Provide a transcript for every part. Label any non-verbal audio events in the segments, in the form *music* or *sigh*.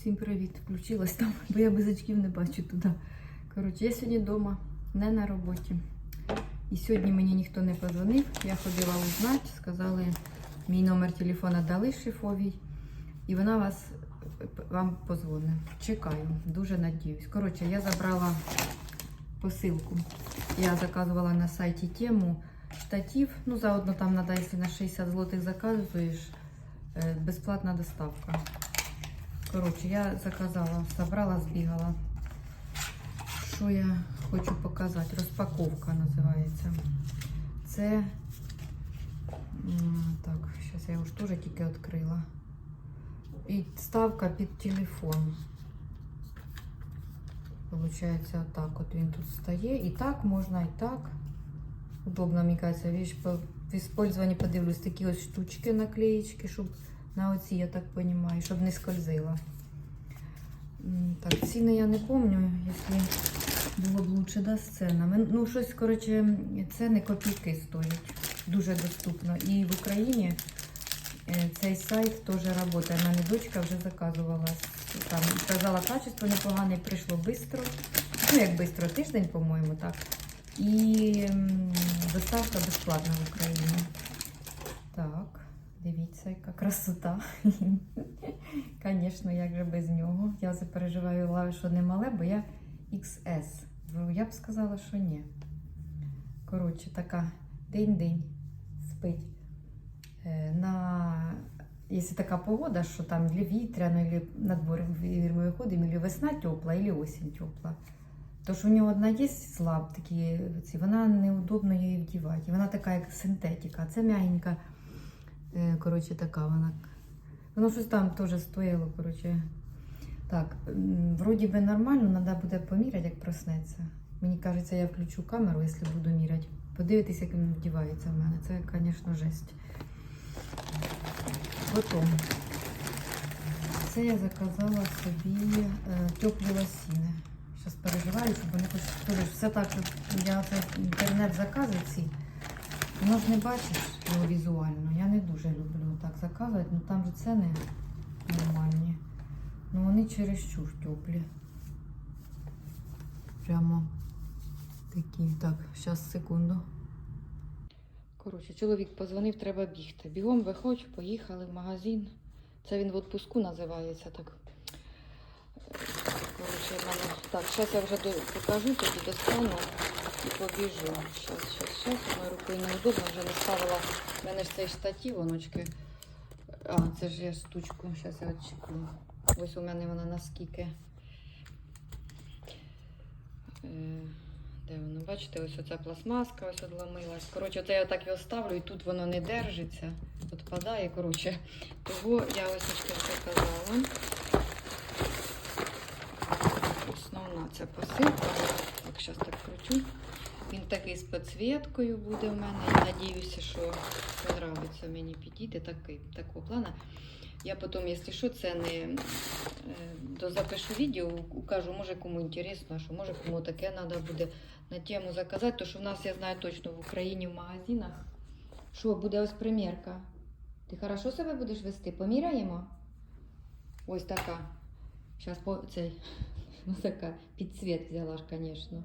Всім привіт! Включилась там, *laughs* бо я без очків не бачу туди. Коротше, я сьогодні вдома, не на роботі. І сьогодні мені ніхто не подзвонив. Я ходила узнати, сказали, мій номер телефона дали шифовій, і вона вас вам позвонить. Чекаю, дуже надіюсь. Коротше, я забрала посилку. Я заказувала на сайті тему штатів. Ну, заодно там надо, якщо на 60 злотих заказуєш, е, безплатна доставка. Коротше, я заказала, забрала, збігала. Що я хочу показати? Розпаковка називається. Це. Так, зараз я його ж теж тільки відкрила. І ставка під телефон. Получається, отак от він тут стає. І так можна, і так. Удобно, мені кажеться, в использованні подивлюсь такі ось штучки, наклеїчки, щоб на оці, я так розумію, щоб не скользила. Так, ціни я не пам'ятаю, якщо було б лучше, да, з ценами. Ну, щось, коротше, ціни копійки стоять. Дуже доступно. І в Україні е, цей сайт теж працює. У мене дочка вже заказувала. Там сказала, качество непогане, прийшло швидко. Ну, як швидко, тиждень, по-моєму, так. І доставка безплатна в Україні. Так, дивіться, яка красота. *laughs* Звісно, як же без нього. Я запереживаю що не мале, бо я XS. Ну, Я б сказала, що ні. Коротше, така день-день спить. Е, На... Якщо така погода, що там для вітряно, або на двор виходимо, або весна тепла, або осінь тепла. Тож у нього одна є слаб, такі, вона неудобно її вдівати. Вона така, як синтетика, це м'ягенька. Коротше, така вона. Воно щось там теж стояло, коротше. Так, вроді би нормально, треба буде поміряти, як проснеться. Мені кажеться, я включу камеру, якщо буду міряти. Подивитися, як він вдівається в мене. Це, звісно, жесть. Потім. Це я заказала собі е, теплі лосіни. Зараз переживаю, щоб вони хоч все так, я це інтернет заказую ці. Воно ж не бачиш його візуально. Я дуже люблю так заказувати, ну там же ціни нормальні. Ну вони чересчур теплі. Прямо такі. Так, зараз секунду. Коротше, чоловік позвонив, треба бігти. Бігом виходь, поїхали в магазин. Це він в відпуску називається так. Коротше, мене... Так, зараз я вже покажу, тоді достану і побіжу. Зараз, зараз, зараз. Моєю рукою неудобно, вже не ставила. У мене ж цей штатів, оночки. А, це ж я штучку. Зараз я відчеплю. Ось у мене вона наскільки. Е, Де воно? Бачите, ось оця пластмаска ось одламилась. Коротше, от я так його ставлю і тут воно не держиться, відпадає. Коротше, того я ось очки заказала. Основна ця посилка. Так, зараз так кручу. Він такий з підсвіткою буде в мене. Я надіюся, що подобається мені підійти такий, такого плана. Я потім, якщо що, це не е, дозапишу відео, укажу, може кому інтересно, що може кому таке треба буде на тему заказати, тому що в нас, я знаю точно, в Україні в магазинах. Що, буде ось примірка. Ти хорошо себе будеш вести? Поміряємо? Ось така. Зараз по цей. Ну така підсвіт взяла ж, звісно.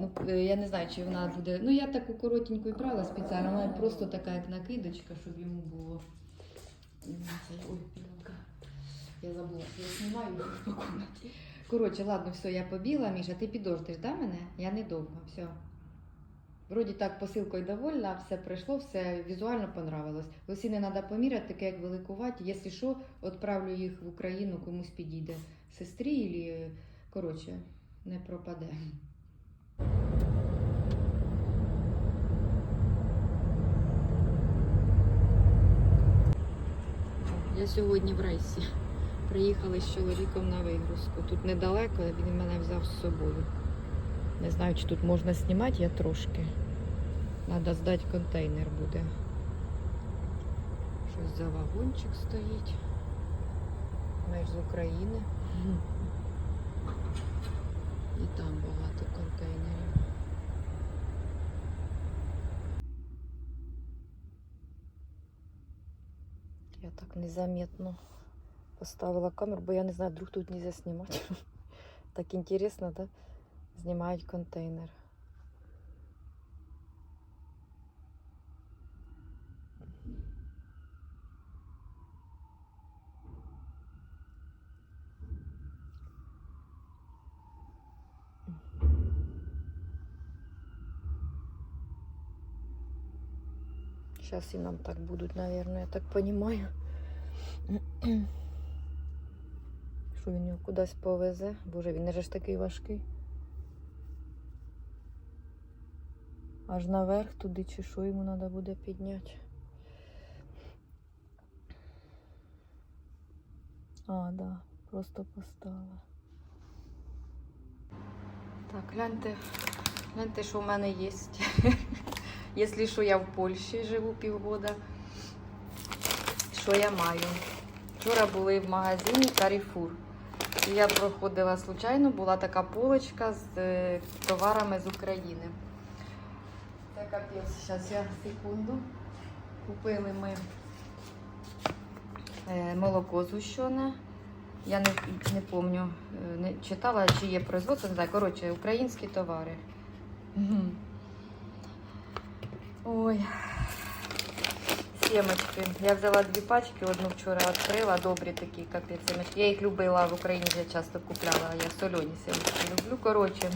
Ну, е, я не знаю, чи вона буде. Ну, я таку коротеньку і брала спеціально, вона просто така, як накидочка, щоб йому було. Ой, пілка. Я забула, що я знімаю по комнаті. Коротше, ладно, все, я побігла, Міша, ти підождеш, да, мене? Я недовго, все. Вроді так посилкою довольна, все пройшло, все візуально понравилось. Лосіни треба поміряти, таке як великувати. Якщо що, відправлю їх в Україну, комусь підійде. Сестрі і, коротше, не пропаде. Я сьогодні в рейсі. Приїхали з чоловіком на вигрузку. Тут недалеко, він мене взяв з собою. Не знаю, чи тут можна знімати, я трошки. Треба здати контейнер буде. Щось за вагончик стоїть. Ми ж з України. І там багато контейнерів. Я так незаметно Поставила камеру, бо я не знаю, вдруг тут нельзя знімати. *laughs* Так інтересно, да? Знімають контейнер. Сейчас и нам так будут, наверное, я так понимаю. Що він його кудись повезе? Боже, він же ж такий важкий. Аж наверх туди чи що йому треба буде підняти. А, да, просто поставила. Так, гляньте, гляньте, що в мене є. Якщо що, я в Польщі живу півгода. Що я маю? Вчора були в магазині Carrefour. І я проходила случайно, була така полочка з е, товарами з України. Капець, зараз я секунду. Купили ми е, молоко зущене. Я не, не пам'ятаю, не читала, чи є производство, не знаю. Коротше, українські товари. Ой. Семечки. Я взяла дві пачки, одну вчора відкрила, добрі такі, капець семечки. Я їх любила в Україні, я часто купляла. Я солені семечки люблю. Коротше,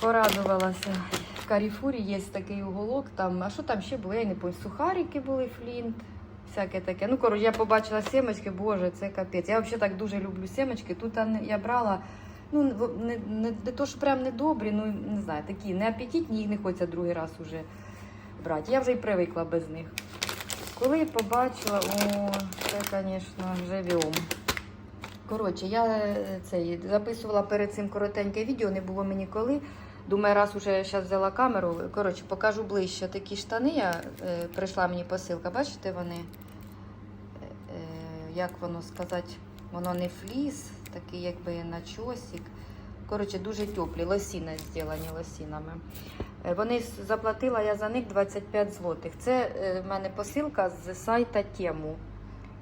порадувалася. В Каріфурі є такий уголок, там, а що там ще було? Я не пам'ятаю. Сухарики були, флінт, всяке таке. Ну, коротше, я побачила семечки, боже, це капець. Я взагалі так дуже люблю семечки. Тут я брала. Ну, не, не, не то, що прям не добрі, ну не знаю, такі не апетитні, їх не хочеться другий раз уже брати. Я вже і привикла без них. Коли побачила, о, це, звісно, живіом. Коротше, я е, цей, записувала перед цим коротеньке відео, не було мені коли. Думаю, раз уже зараз взяла камеру. Коротше, покажу ближче такі штани. Я, е, прийшла мені посилка, бачите вони? Е, е, як воно сказати? Воно не фліс, такий якби начосик. Коротше, дуже теплі, лосіни зроблені лосінами. Е, Вони заплатила я за них 25 злотих. Це е, в мене посилка з сайта Тему.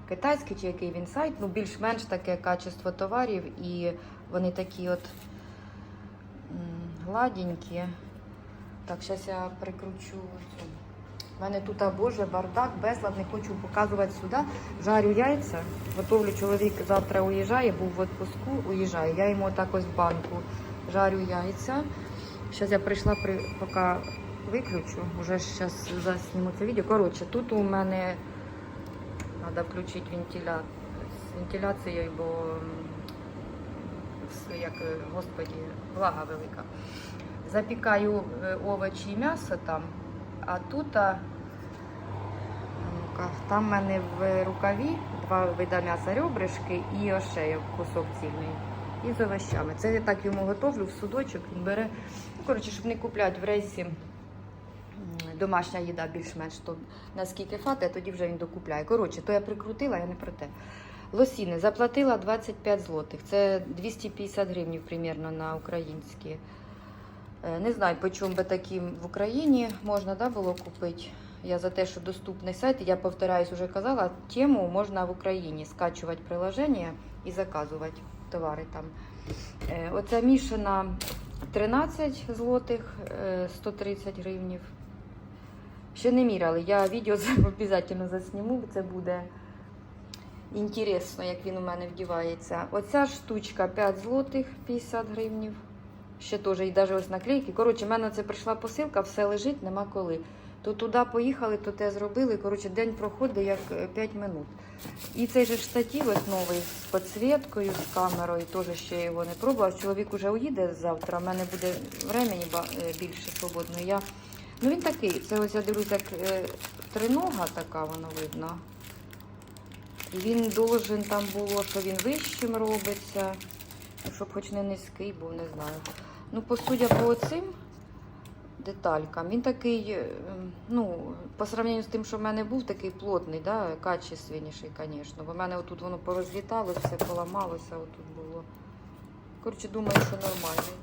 Китайський чи який він сайт, ну більш-менш таке качество товарів, і вони такі от гладенькі. Так, зараз я прикручу цю. У мене тут, боже, бардак, безлад, не хочу показувати сюди. Жарю яйця. Готовлю чоловік завтра уїжджає, був в відпуску, уїжджає. Я йому так ось в банку жарю яйця. Зараз я прийшла, при... поки виключу, вже зараз засніму це відео. Коротше, тут у мене треба включити вентиля... з вентиляцією, бо як, е, господі, влага велика. Запікаю е, овочі і м'ясо там, а тут а, там в мене в рукаві два вида м'яса ребришки і ошейок, кусок цільний. І з овощами. Це я так йому готовлю в судочок, він бере. Ну, коротше, щоб не купляти в рейсі домашня їда більш-менш, то наскільки хватить, тоді вже він докупляє. Коротше, то я прикрутила, я не про те. Лосіни заплатила 25 злотих. Це 250 гривень примерно на українські. Е, Не знаю, по чому би таким в Україні можна да, було купити. Я за те, що доступний сайт, я повторяюсь, уже казала, тему можна в Україні скачувати приложення і заказувати товари там. Е, Оця мішана 13 злотих, е, 130 гривнів. Ще не міряли. Я відео *laughs* обов'язково засніму, це буде інтересно, як він у мене вдівається. Оця штучка 5 злотих 50 гривнів. Ще теж і навіть ось наклейки. Коротше, в мене це прийшла посилка, все лежить, нема коли. То туди поїхали, то те зробили. Коротше, день проходить як 5 минут. І цей же штатив ось новий з підсвіткою, з камерою, теж ще його не пробувала. Чоловік вже уїде завтра, в мене буде времени ба- е, більше свободно. Я... Ну він такий, це ось я дивлюсь, як е, тринога така, воно видно. І він должен там було, що він вищим робиться, щоб хоч не низький, був, не знаю. Ну, по судя по цим деталькам, він такий, е, ну, по сравненню з тим, що в мене був, такий плотний, да, качественніший, звісно. Бо в мене отут воно порозліталося, все поламалося, отут було. Коротше, думаю, що нормальний.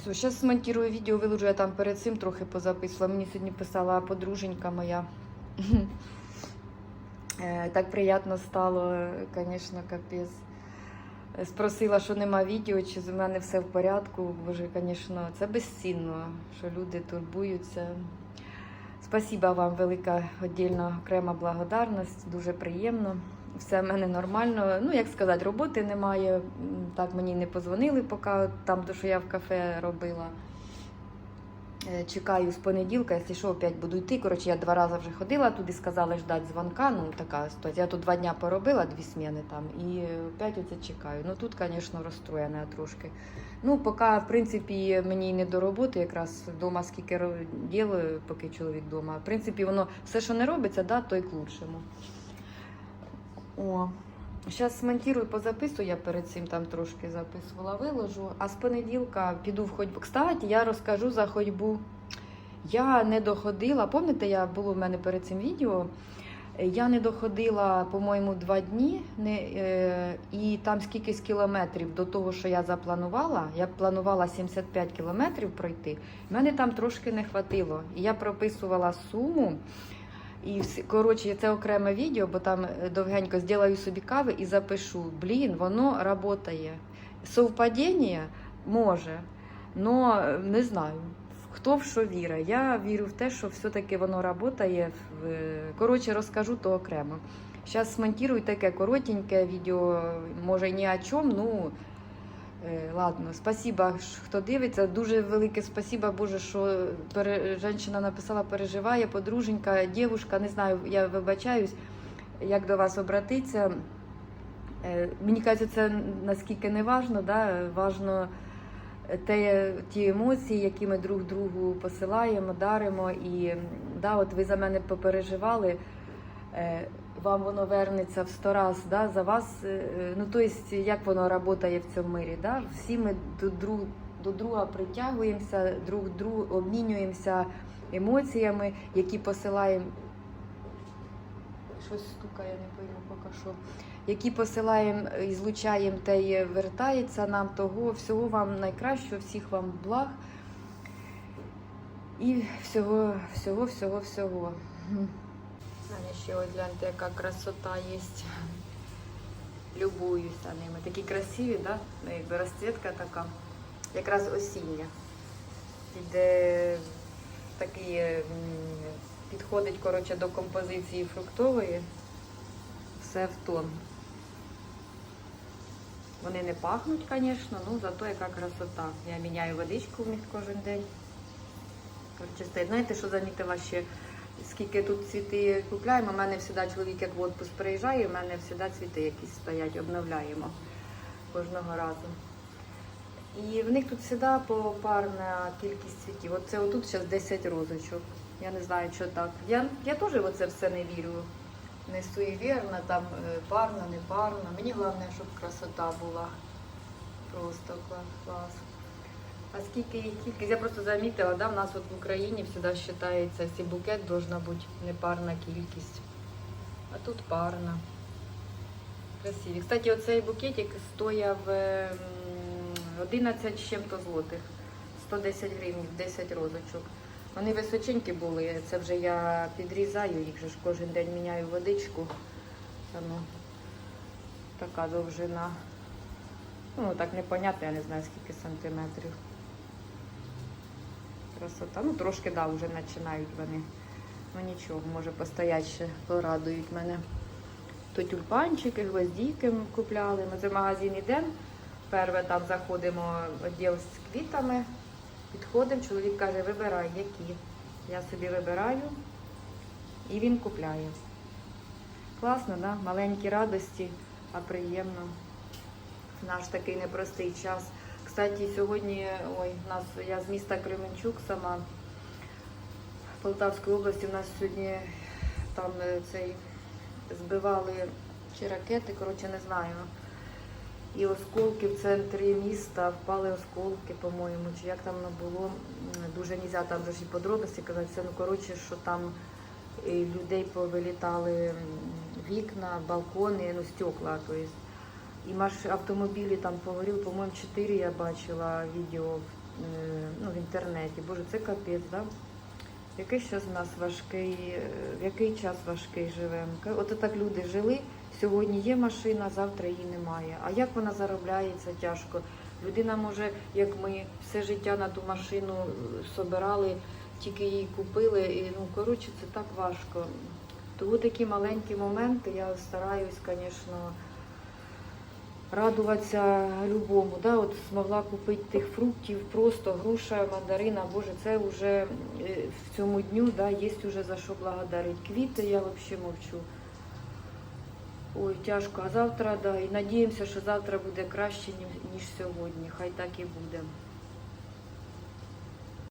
Все, зараз смонтирую відео, виложу я там перед цим трохи позаписувала. Мені сьогодні писала подруженька моя. *laughs* Е, Так приємно стало, звісно, капець. Спросила, що нема відео, чи з мене все в порядку. Боже, звісно, це безцінно, що люди турбуються. Спасіба вам велика віддільна окрема благодарність, дуже приємно. Все в мене нормально. Ну, як сказати, роботи немає. Так мені не позвонили, поки там, то, що я в кафе робила. Е, Чекаю з понеділка, якщо що, опять буду йти. Коротше, я два рази вже ходила туди, сказали ждати дзвонка. Ну, така ситуація. Я тут два дня поробила, дві зміни там, і опять оце чекаю. Ну тут, звісно, розстроєна трошки. Ну, поки, в принципі, мені не до роботи, якраз вдома скільки ділаю, поки чоловік вдома. В принципі, воно все, що не робиться, да, то й к лучшому. О, зараз смонтирую, позаписую, я перед цим там трошки записувала, виложу. А з понеділка піду в ходьбу. Кстати, я розкажу за ходьбу. Я не доходила, пам'ятаєте, я було в мене перед цим відео. Я не доходила, по-моєму, два дні, не, е, і там скільки кілометрів до того, що я запланувала. Я планувала 75 кілометрів пройти. мене там трошки не хватило. І я прописувала суму. І коротше, це окреме відео, бо там е, довгенько зроблю собі кави і запишу. Блін, воно працює. Совпадіння може, але не знаю. Хто в що вірить. Я вірю в те, що все-таки воно працює. В- Коротше, розкажу то окремо. Зараз смонтирую таке коротеньке відео, може ні о чому, ну. Е, Ладно, спасіба, хто дивиться. Дуже велике спасіба, Боже, що пере... жінка написала, переживає, подруженька, дівушка, не знаю, я вибачаюсь, як до вас обратитися. Е, Мені кажеться, це наскільки не важно, да? важно те, ті емоції, які ми друг другу посилаємо, даримо. І да, от ви за мене попереживали. Е, вам воно вернеться в сто раз да, за вас. е, Ну, тобто, як воно працює в цьому мирі. Да? Всі ми до, друг, до друга притягуємося, друг другу обмінюємося емоціями, які посилаємо. Щось стукає, не пойму поки що. Які посилаємо і злучаємо, те й вертається нам того. Всього вам найкращого, всіх вам благ. І всього, всього, всього, всього. Мене ще ось гляньте, яка красота є. Любуюся ними. Такі красиві, да? Ну, якби розцвітка така. Якраз осіння. Іде такий, м, підходить коротше, до композиції фруктової. Все в тон. Вони не пахнуть, звісно, ну зато яка красота. Я міняю водичку в них кожен день. Коротше. Знаєте, що замітила ще? Скільки тут цвіти купляємо, у мене завжди чоловік як в отпуск приїжджає, у мене завжди цвіти якісь стоять, обновляємо кожного разу. І в них тут завжди попарна кількість цвітів. Оце отут зараз 10 розочок. Я не знаю, що так. Я, я теж в це все не вірю. Не суєвірна, там е, парна, не парна. Мені головне, щоб красота була. Просто клас. А скільки їх кількість? Я просто замітила, да, в нас от в Україні завжди вважається, якщо букет должна бути непарна кількість. А тут парна. Красиві. Кстати, оцей букетик стояв ем, 11 з чим-то злотих. 110 гривень, 10 розочок. Вони височенькі були, це вже я підрізаю, їх же ж кожен день міняю водичку. Воно така довжина. Ну, так непонятно, я не знаю скільки сантиметрів. Красота. Ну, трошки, да, вже починають вони. Ну нічого, може постоять ще, порадують мене. То тюльпанчики, гвоздіки ми купляли. Ми за магазин йдемо. Перше там заходимо відділ з квітами. Підходимо, чоловік каже, вибирай, які. Я собі вибираю і він купляє. Класно, да? маленькі радості, а приємно. Наш такий непростий час. Кстати, сьогодні ой, у нас я з міста Кременчук сама Полтавської області. У нас сьогодні там е, цей збивали чи ракети, коротше, не знаю. І осколки в центрі міста впали осколки, по-моєму, чи як там було. Дуже нельзя там вже подробиці казати. Це ну коротше, що там людей повилітали вікна, балкони, ну стекла. То есть. І маш автомобілі там погорів, по-моєму, чотири я бачила відео е, ну, в інтернеті. Боже, це капець, да? Який зараз в нас важкий, е, в який час важкий живемо? От так люди жили. Сьогодні є машина, завтра її немає. А як вона заробляється тяжко? Людина може, як ми, все життя на ту машину е, собирали, тільки її купили. І, ну, коротше, це так важко. Тому такі маленькі моменти я стараюсь, звісно, радуватися любому. Да? От змогла купити тих фруктів, просто груша, мандарина, боже, це вже е, в цьому дню да, є вже за що благодарити. Квіти я взагалі мовчу. Ой, тяжко. А завтра, да, і надіємося, що завтра буде краще, ніж- сьогодні. Хай так і буде.